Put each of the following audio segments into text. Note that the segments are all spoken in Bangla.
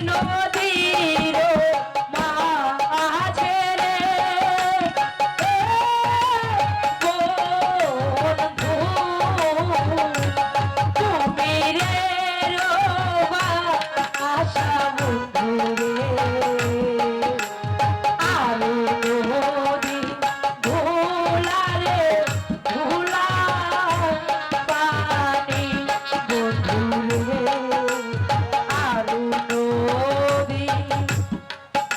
নদী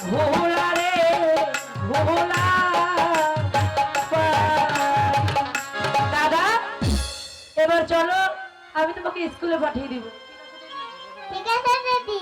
ভোলা রে ভোলা দাদা এবার চলো আমি তোমাকে স্কুলে পাঠিয়ে দিব। ঠিক আছে দিদি।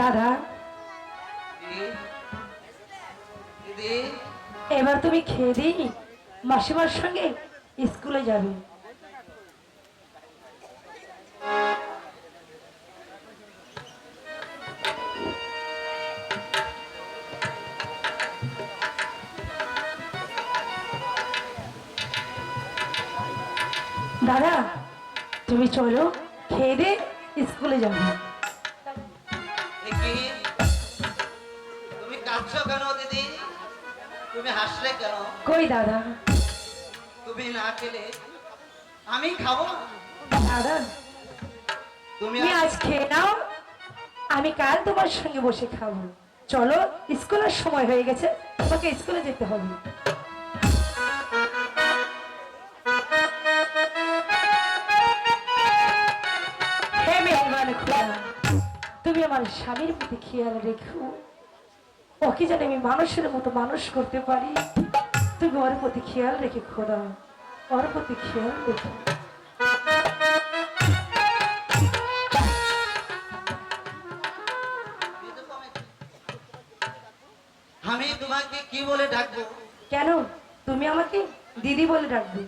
দাদা। এবার তুমি খেয়ে দিই। মাসিমার সঙ্গে স্কুলে যাবে। দাদা তুমি চলো খেয়ে দিয়ে স্কুলে যাবে। দেখি তুমি কাঁদছো কেন দিদি? তুমি হাসলে কেন? কই দাদা? তুমি না খেলে আমি খাব? দাদা তুমি তুমি আজ খেয়ে নাও আমি কাল তোমার সঙ্গে বসে খাব। চলো স্কুলের সময় হয়ে গেছে তোমাকে স্কুলে যেতে হবে। তুমি আমার স্বামীর প্রতি খেয়াল রেখো। ওকে যেন আমি মানুষের মতো মানুষ করতে পারি। তুমি ওর প্রতি খেয়াল রেখে খোদা ওর প্রতি খেয়াল রেখো। আমি তোমাকে কি বলে ডাকবো? কেন? তুমি আমাকে দিদি বলে ডাকবে।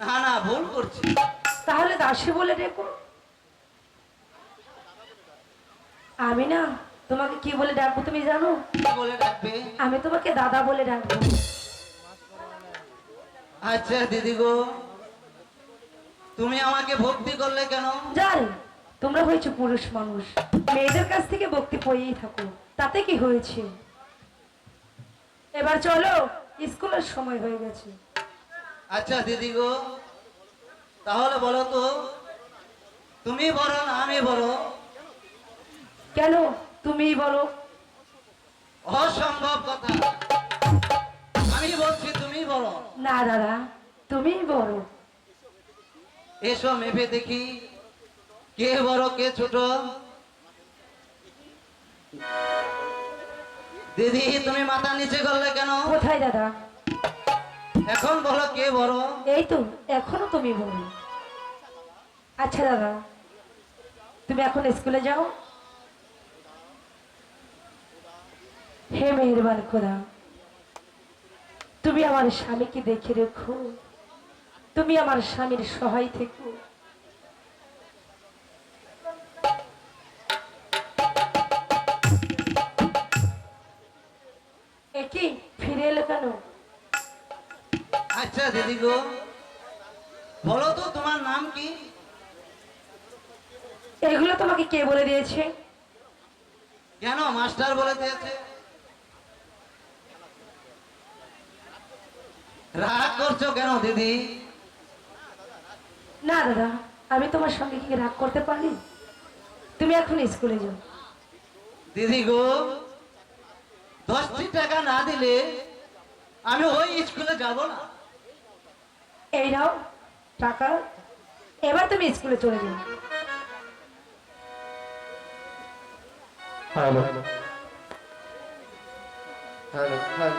না না ভুল করছি। তাহলে দাসী বলে ডেকো। আমি না তোমাকে কি বলে ডাকবো তুমি জানো? কি বলে ডাকবে? আমি তোমাকে দাদা বলে ডাকবো। আচ্ছা দিদি গো তুমি আমাকে ভক্তি করলে কেন? জান তোমরা হয়েছে পুরুষ মানুষ। মেয়েদের কাছ থেকে ভক্তি পেয়েই থাকো তাতে কি হয়েছে? এবার চলো স্কুলের সময় হয়ে গেছে। আচ্ছা দিদি গো তাহলে বলো তো তুমি বড় না আমি বড় কেন তুমিই বলো? অসম্ভব কথা। আমি বলছি তুমি বলো। না দাদা তুমিই বলো। এসো মেপে দেখি কে বড় কে ছোট? দিদি তুমি মাথা নিচে করলে কেন? কোথায় দাদা? এখন বলো কে বড়? এই তো এখনও তুমি বলো। আচ্ছা দাদা তুমি এখন স্কুলে যাও। হে মেহরবান খোদা তুমি আমার স্বামীকে দেখে রেখো তুমি আমার স্বামীর সহায় থেকো। একই ফিরে এলো কেন? আচ্ছা দিদি গো বলো তো তোমার নাম কি? এগুলো তোমাকে কে বলে দিয়েছে? কেন মাস্টার বলে দিয়েছে? রাগ করছ কেন দিদি? না দাদা আমি তোমার সঙ্গে কি রাগ করতে পারি? তুমি এখন স্কুলে যাও। দিদি গো দশটি টাকা না দিলে আমি ওই স্কুলে যাব না। এই নাও টাকা এবার তুমি স্কুলে চলে যাও। Hello. Hello hello.